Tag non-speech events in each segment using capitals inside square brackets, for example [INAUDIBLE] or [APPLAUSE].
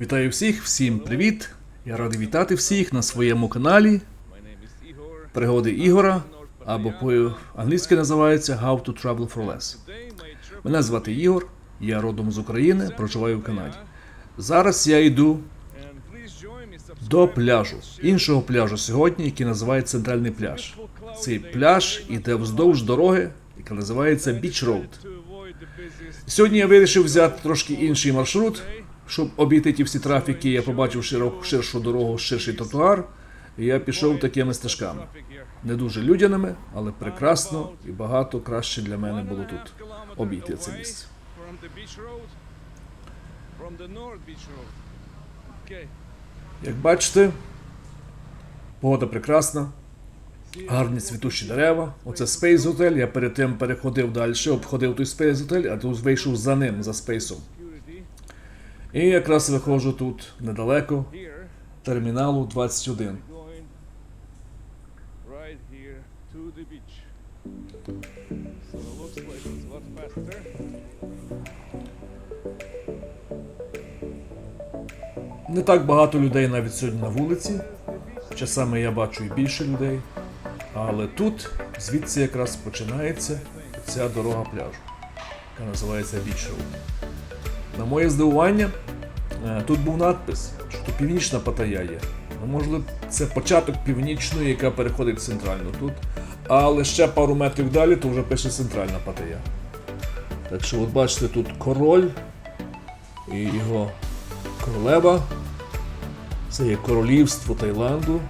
Вітаю всіх, всім привіт! Я радий вітати всіх на своєму каналі Пригоди Ігора, або по-англійськи називається How to Travel for Less. Мене звати Ігор, я родом з України, проживаю в Канаді. Зараз я йду до пляжу, іншого пляжу сьогодні, який називається Центральний пляж. Цей пляж іде вздовж дороги, яка називається Beach Road. Сьогодні я вирішив взяти трошки інший маршрут, щоб обійти ті всі трафіки. Я побачив широку, ширшу дорогу, ширший тротуар. І я пішов такими стежками. Не дуже людяними, але прекрасно і багато краще для мене було тут обійти це місце. Як бачите, погода прекрасна, гарні цвітущі дерева. Оце Space Hotel. Я перед тим переходив далі, обходив той Space Hotel, а тут вийшов за ним, за спейсом. І якраз виходжу тут недалеко терміналу 21. right here to the beach. So it looks like it's a lot faster. Не так багато людей навіть сьогодні на вулиці. Часами я бачу і більше людей. Але тут, звідси якраз починається ця дорога пляжу, яка називається Beach Road. На моє здивування, е, тут був надпис, що тут північна Паттайя є. Ну, можливо, це початок північної, яка переходить в центральну тут. Але ще пару метрів далі то вже пише центральна Паттайя. Так що, от бачите, тут король і його королева. Це є королівство Таїланду.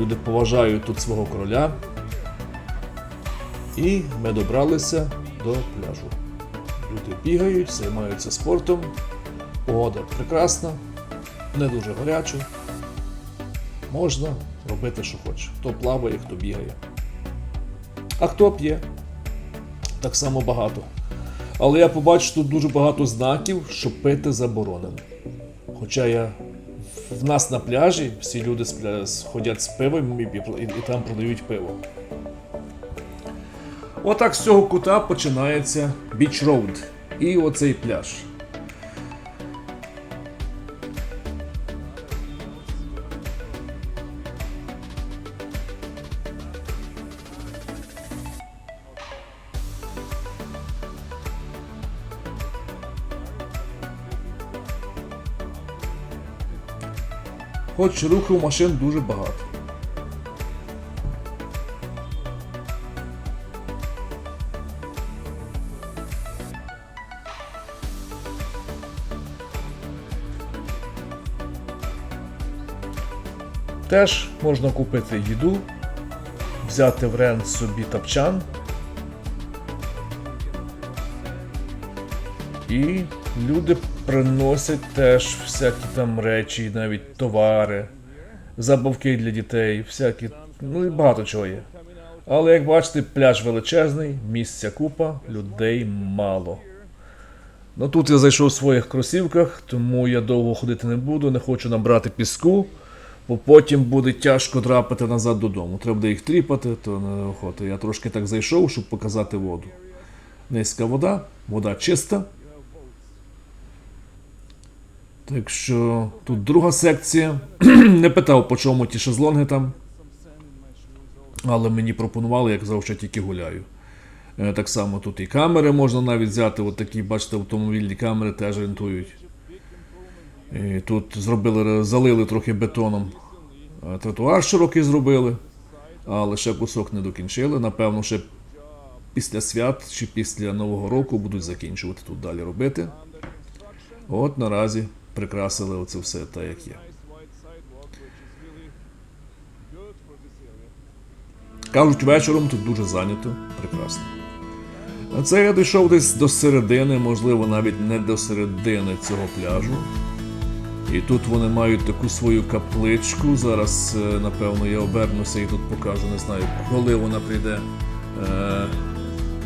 Люди поважають тут свого короля. І ми добралися до пляжу. Люди бігають, займаються спортом. Погода прекрасна, не дуже гаряча. Можна робити, що хоче. Хто плаває, хто бігає. А хто п'є? Так само багато. Але я побачив тут дуже багато знаків, що пити заборонено. Хоча я в нас на пляжі всі люди з ходять з пивом і, і, і там продають пиво. Отак з цього кута починається Beach Road і оцей пляж. Хоч руху машин дуже багато. Теж можна купити їду, взяти в рент собі тапчан. І люди приносять теж всякі там речі, навіть товари, забавки для дітей, всякі, ну і багато чого є. Але як бачите, пляж величезний, місця купа, людей мало. Ну тут я зайшов в своїх кросівках, тому я довго ходити не буду, не хочу набрати піску, бо потім буде тяжко драпати назад додому. Треба буде їх тріпати, то не охота. Я трошки так зайшов, щоб показати воду. Низька вода, вода чиста. Так що тут друга секція. [CLEARS THROAT] Не питав, по чому ті шезлонги там. Але мені пропонували, як завжди, тільки гуляю. Е, Так само тут і камери можна навіть взяти, от такі, бачите, автомобільні камери теж орієнтують. Тут зробили, залили трохи бетоном. Е, Тротуар широкий зробили, але ще кусок не докінчили. Напевно, ще після свят чи після Нового року будуть закінчувати тут далі робити. От наразі прикрасили оце все так, як є. Кажуть, вечором тут дуже зайнято, прекрасно. Це я дійшов десь до середини, можливо, навіть не до середини цього пляжу. І тут вони мають таку свою капличку. Зараз, е, напевно, я обернуся і тут покажу, не знаю, коли вона прийде. Е,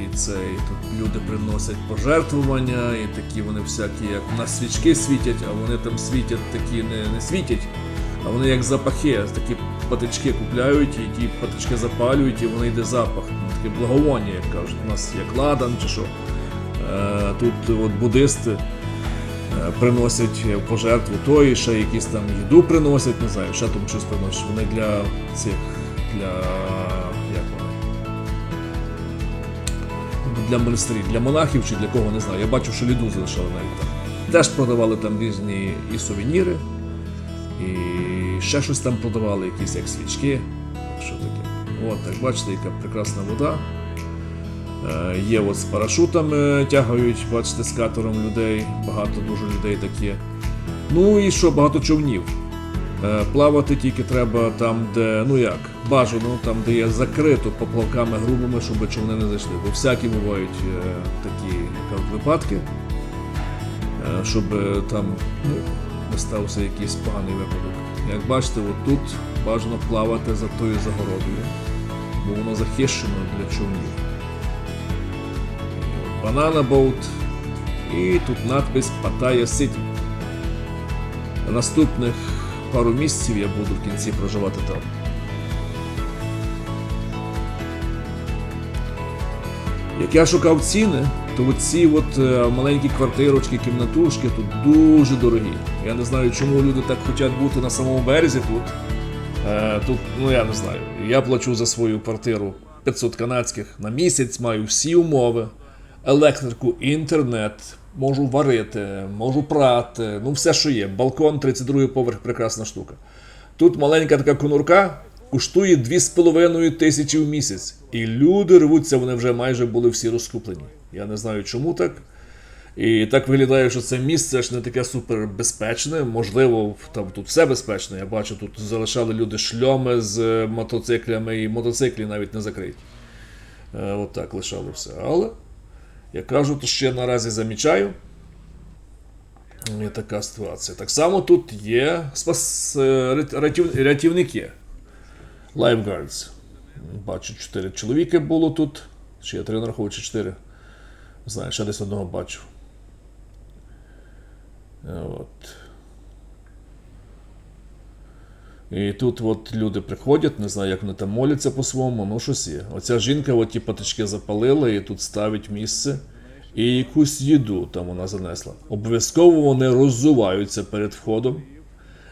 і це, і тут люди приносять пожертвування, і такі вони всякі, як у нас свічки світять, а вони там світять такі не, не світять, а вони як запахи, такі патички купляють, і ті патички запалюють, і вони йде запах. ну, Таке благовоння, як кажуть. У нас як ладан чи що. Е, тут от буддисти приносять пожертву тої, ще якісь там їду приносять, не знаю, ще там щось приносять. Вони для цих, для як вони? Для монастирів, для монахів чи для кого не знаю. Я бачу, що ліду залишали навіть там. Теж продавали там різні і сувеніри, і ще щось там продавали, якісь як свічки. Що таке? От, так бачите, яка прекрасна вода. Е, Є от з парашутами тягають, бачите, з катером людей, багато дуже людей так є. Ну і що, багато човнів. Е, Плавати тільки треба там, де, ну як, бажано, там, де є закрито поплавками грубими, щоб човни не зайшли. Бо всякі бувають е, такі випадки, е, щоб е, там ну, не стався якийсь поганий випадок. Як бачите, от тут бажано плавати за тою загородою, бо воно захищено для човнів. Банана Boat. І тут надпис Паттайя Сіті. Наступних пару місяців я буду в кінці проживати там. Як я шукав ціни, то ці от е, маленькі квартирочки, кімнатушки тут дуже дорогі. Я не знаю, чому люди так хочуть бути на самому березі тут. Е, тут, ну я не знаю. Я плачу за свою квартиру 500 канадських на місяць, маю всі умови, електрику, інтернет, можу варити, можу прати, ну все, що є. Балкон, 32 поверх, прекрасна штука. Тут маленька така конурка коштує 2,5 тисячі в місяць. І люди рвуться, вони вже майже були всі розкуплені. Я не знаю, чому так. І так виглядає, що це місце ж не таке супербезпечне. Можливо, там тут все безпечно. Я бачу, тут залишали люди шльоми з мотоциклями, і мотоциклі навіть не закриті. Е, От так лишали все. Але, я кажу, то ще наразі замічаю. Є така ситуація. Так само тут є спас... е, рятів... рятівники. Lifeguards. Бачу, чотири чоловіки було тут. Чи я три нараховую, чи чотири. Не знаю, ще десь одного бачу. От. І тут от люди приходять, не знаю, як вони там моляться по-своєму, ну щось є. Оця жінка от ті патички запалила і тут ставить місце. І якусь їду там вона занесла. Обов'язково вони роззуваються перед входом.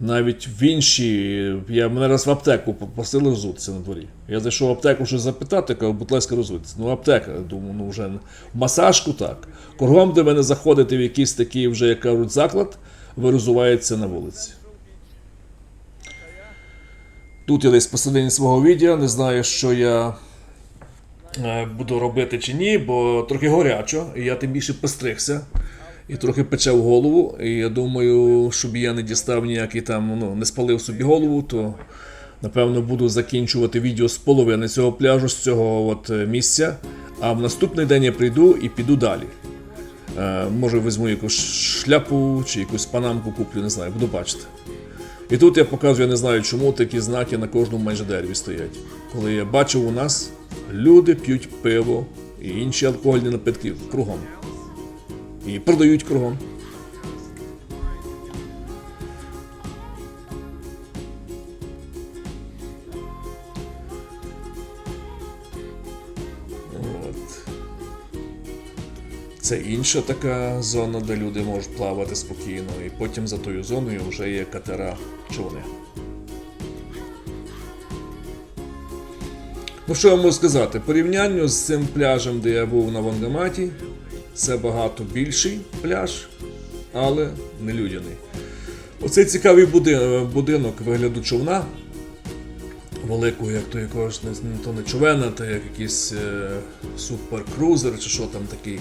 Навіть в інші. Я мене раз в аптеку попросили розутися на дворі. Я зайшов в аптеку щось запитати, кажу, будь ласка, розуйтесь. Ну, аптека, думаю, ну вже в масажку так. Кругом, де ви не заходите в якийсь такий вже, як кажуть, заклад, ви розуваєтеся на вулиці. Тут я десь посередині свого відео, не знаю, що я е, буду робити чи ні, бо трохи горячо, і я тим більше постригся. І трохи пече в голову. І я думаю, щоб я не дістав ніякий там, ну, не спалив собі голову, то напевно буду закінчувати відео з половини цього пляжу, з цього от е, місця. А в наступний день я прийду і піду далі. Е, може, візьму якусь шляпу чи якусь панамку куплю, не знаю, буду бачити. І тут я показую, я не знаю, чому такі знаки на кожному майже дереві стоять. Коли я бачив у нас, люди п'ють пиво і інші алкогольні напитки кругом. І продають кругом. Це інша така зона, де люди можуть плавати спокійно, і потім за тою зоною вже є катера човни. Ну, що я можу сказати? Порівнянню з цим пляжем, де я був на Вангаматі, це багато більший пляж, але не людяний. Оцей цікавий будинок вигляду човна. Великого, як то якогось не, то не човена, то як якийсь е, суперкрузер, чи що там такий.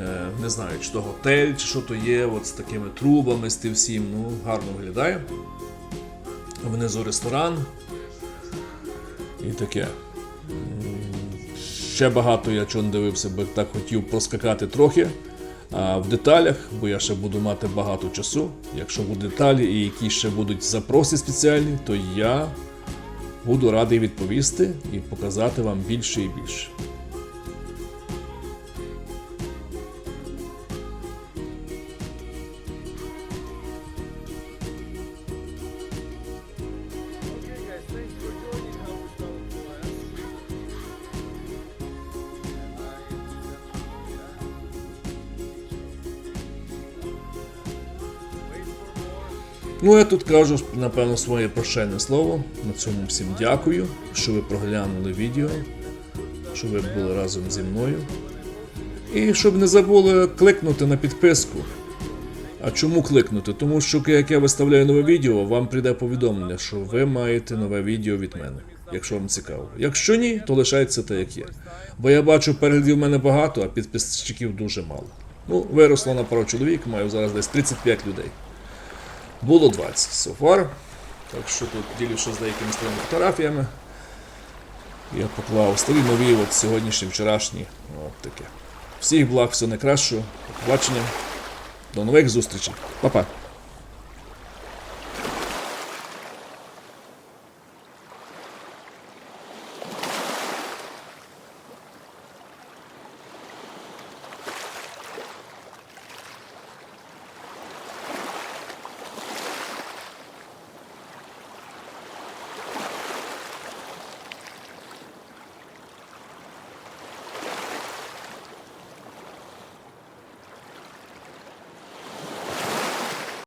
Е, не знаю, чи то готель, чи що то є, от з такими трубами, з тим всім. Ну, гарно виглядає. Внизу ресторан. І таке. Ще багато я чого не дивився, бо так хотів проскакати трохи. А в деталях, бо я ще буду мати багато часу. Якщо будуть деталі і які ще будуть запроси спеціальні, то я буду радий відповісти і показати вам більше і більше. Ну, я тут кажу, напевно, своє прощальне слово. На цьому всім дякую, що ви проглянули відео, що ви були разом зі мною. І щоб не забули кликнути на підписку. А чому кликнути? Тому що як я виставляю нове відео, вам прийде повідомлення, що ви маєте нове відео від мене, якщо вам цікаво. Якщо ні, то лишається те, як є. Бо я бачу, переглядів в мене багато, а підписчиків дуже мало. Ну, виросло на пару чоловік, маю зараз десь 35 людей. Було 20 so far. Так що тут ділюся з деякими старими фотографіями. Я поклав старі нові, от сьогоднішні, вчорашні. От таке. Всіх благ, все найкращого. До побачення. До нових зустрічей. Па-па.